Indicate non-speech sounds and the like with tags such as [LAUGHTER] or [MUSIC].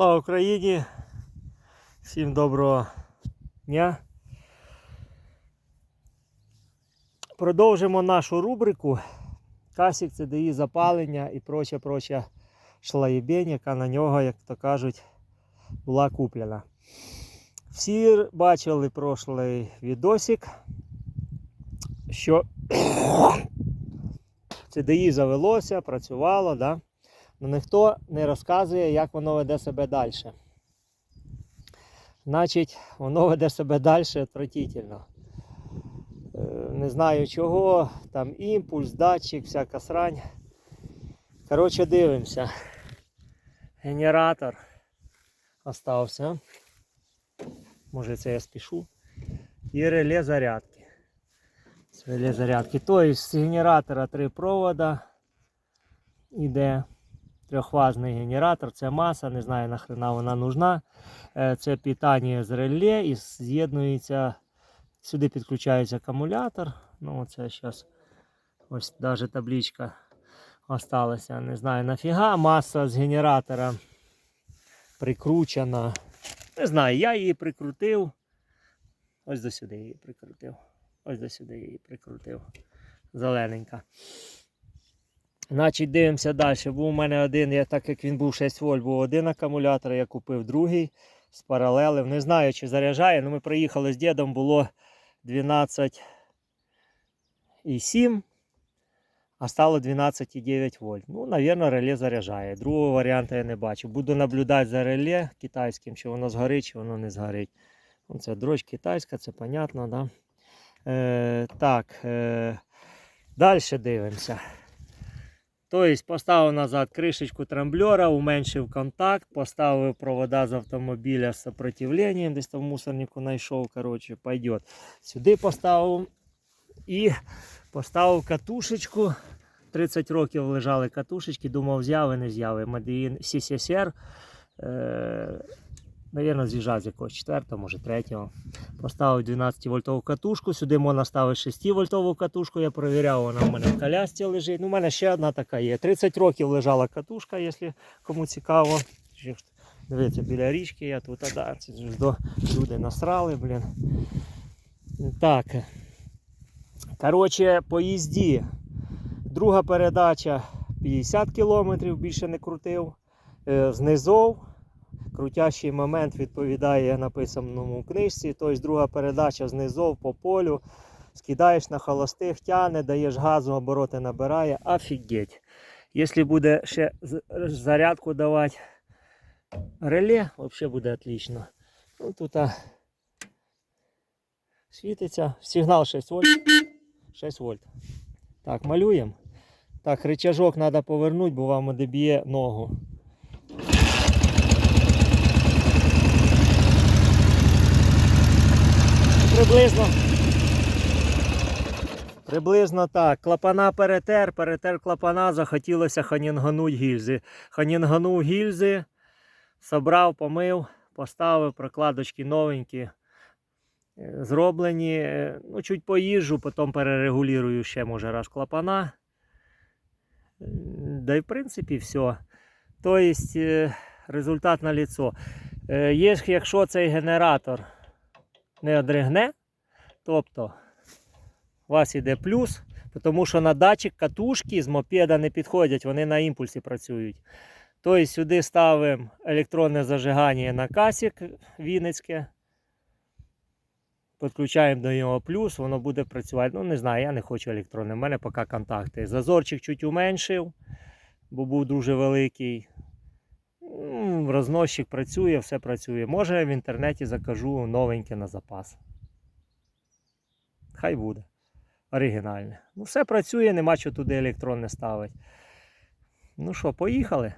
Слава Україні! Всім доброго дня. Продовжимо нашу рубрику Касік CDI запалення і проче шлаєбень, яка на нього, як то кажуть, була куплена. Всі бачили прошлий відосик, що [COUGHS] CDI завелося, працювало, да? Але ніхто не розказує, як воно веде себе далі. Значить, воно веде себе далі отвратительно. Е, Не знаю чого, там імпульс, датчик, всяка срань. Коротше, дивимося. Генератор остався. Може це я спішу. І реле зарядки. Це реле зарядки. Тобто з генератора три провода іде. Трьохфазний генератор, це маса, не знаю нахрена вона нужна. Е, Це питання з реле і з'єднується. Сюди підключається акумулятор. Ну, це зараз ось навіть табличка осталася. Не знаю нафіга. Маса з генератора прикручена. Не знаю, я її прикрутив. Ось до сюди її прикрутив. Ось до сюди її прикрутив. Зелененька. Значить, дивимося далі. Був у мене один, я, так як він був 6 вольт, був один акумулятор, я купив другий з паралелем. Не знаю, чи заряджає, але ми приїхали з дідом, було 12,7, а стало 12,9 вольт. Ну, мабуть, реле заряджає. Другого варіанту я не бачу. Буду наблюдати за реле китайським, чи воно згорить, чи воно не згорить. Ну, Це дрочь китайська, це понятно, да? Е, так, е, далі дивимося. Тобто поставив назад кришечку трамблера, уменшив контакт, поставив провода з автомобіля з сопротивленням, десь там в мусорнику знайшов, коротше, пойдет. Сюди поставив і поставив катушечку. 30 років лежали катушечки, думав, з'яви, не з'яви. Медіїн CCSR. Навірно, з'їжджав з якогось 4, може 3. Поставив 12 вольтову катушку. Сюди можна ставити 6 вольтову катушку. Я перевіряв, вона в мене в колясці лежить. Ну, у мене ще одна така є. 30 років лежала катушка, якщо кому цікаво. Дивіться, біля річки я тут, а да, люди насрали, блін. Так. Коротше, по їзді. Друга передача 50 км, більше не крутив. Е, Знизов. Крутящий момент відповідає написаному книжці. Тобто друга передача знизу по полю. Скидаєш на холостих, тяне, даєш газу, обороти набирає. Офігеть. Якщо буде ще зарядку давати реле, взагалі буде отлично. Ну, тут а, світиться. Сигнал 6 вольт. 6 вольт. Так, малюємо. Так, рычажок треба повернути, бо вам одеб'є ногу. Приблизно. Приблизно так. Клапана перетер, перетер клапана, захотілося ханінгануть гільзи. Ханінганув гільзи, собрав, помив, поставив, прокладочки новенькі. е, Зроблені. Е, Ну, чуть поїжджу, потім перерегулюю ще, може, раз клапана. Да й в принципі все. Тобто е, результат на ліцо. Є, якщо цей генератор не одригне, тобто у вас іде плюс, тому що на датчик катушки з мопеда не підходять, вони на імпульсі працюють. Тобто сюди ставимо електронне зажигання на касік Вінницьке. Підключаємо до нього плюс, воно буде працювати. Ну, не знаю, я не хочу електронне. У мене поки контакти. Зазорчик чуть уменшив, бо був дуже великий. Розносчик працює, все працює. Може в інтернеті закажу новеньке на запас. Хай буде. Оригінальне. Ну, все працює, нема що туди електронне ставити. Ну що, поїхали?